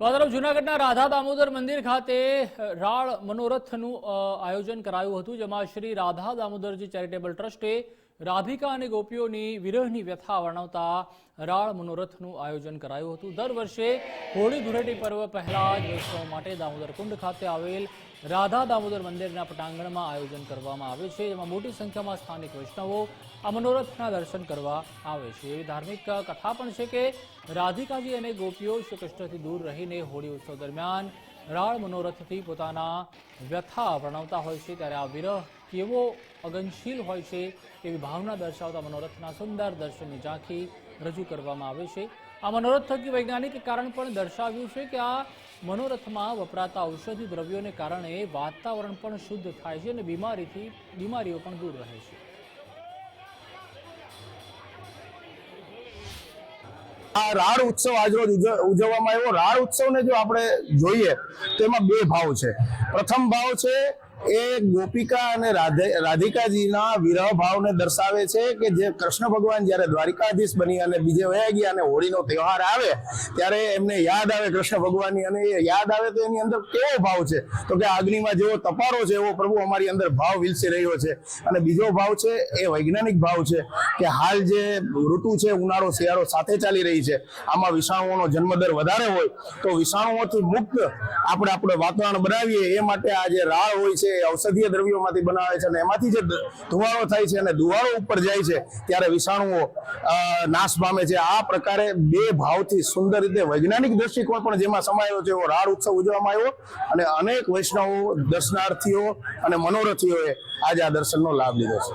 તો આ તરફ જૂનાગઢના રાધા દામોદર મંદિર ખાતે રાળ મનોરથનું આયોજન કરાયું હતું, જેમાં શ્રી રાધા દામોદરજી ચેરિટેબલ ટ્રસ્ટે રાધિકા અને ગોપીઓની વિરહની વ્યથા વર્ણવતા રાળ મનોરથનું આયોજન કરાયું હતું. દર વર્ષે હોળી ધૂળેટી પર્વ પહેલા જ વૈષ્ણવ માટે દામોદર કુંડ ખાતે આવેલ રાધા દામોદર મંદિરના પટાંગણમાં આયોજન કરવામાં આવે છે, જેમાં મોટી સંખ્યામાં સ્થાનિક વૈષ્ણવો આ મનોરથના દર્શન કરવા આવે છે. એવી ધાર્મિક કથા પણ છે કે રાધિકાજી અને ગોપીઓ શ્રી કૃષ્ણથી દૂર રહીને હોળી ઉત્સવ દરમિયાન રાળ મનોરથથી પોતાના વ્યથા વર્ણવતા હોય છે. ત્યારે આ વિરહ કેવો અગનશીલ હોય છે એવી ભાવના દર્શાવતા મનોરથના સુંદર દર્શનની ઝાંખી રજૂ કરવામાં આવે છે. આ મનોરથ થકી વૈજ્ઞાનિક કારણ પણ દર્શાવ્યું છે કે આ મનોરથમાં વપરાતા ઔષધિ દ્રવ્યોને કારણે વાતાવરણ પણ શુદ્ધ થાય છે અને બીમારીથી, બીમારીઓ પણ દૂર રહે છે. આ રાળ ઉત્સવ આજરોજ ઉજ- ઉજવવામાં આવ્યો. રાળ ઉત્સવને જો આપણે જોઈએ, તો એમાં બે ભાવ છે. પ્રથમ ભાવ છે એ ગોપિકા અને રાધે રાધિકાજીના વિરહ ભાવને દર્શાવે છે કે જે કૃષ્ણ ભગવાન જ્યારે દ્વારિકાધીશ બની અને બીજે વયા ગયા અને હોળીનો તહેવાર આવે, ત્યારે એમને યાદ આવે કૃષ્ણ ભગવાનની અને એ યાદ આવે તો એની અંદર કેવો ભાવ છે? તો કે અગ્નિમાં જેવો તપારો છે, એવો પ્રભુ અમારી અંદર ભાવ વિલસી રહ્યો છે. અને બીજો ભાવ છે, એ વૈજ્ઞાનિક ભાવ છે કે હાલ જે ઋતુ છે, ઉનાળો, શિયાળો સાથે ચાલી રહી છે. આમાં વિષાણુઓનો જન્મદર વધારે હોય, તો વિષાણુઓથી મુક્ત આપણે આપણે વાતાવરણ બનાવીએ, એ માટે આ જે રાળ હોય છે ઔષધીય દ્રવ્યોમાંથી બનાવે છે અને એમાંથી જે ધુવાળો થાય છે અને ધુવાળો ઉપર જાય છે, ત્યારે વિષાણુઓ નાશ પામે છે. આ પ્રકારે બે ભાવથી સુંદર રીતે વૈજ્ઞાનિક દ્રષ્ટિકોણ પણ જેમાં સમાયો છે એવો રાળ ઉત્સવ ઉજવવામાં આવ્યો અને અનેક વૈષ્ણવો, દર્શનાર્થીઓ અને મનોરથીઓએ આજે આ દર્શનનો લાભ લીધો છે.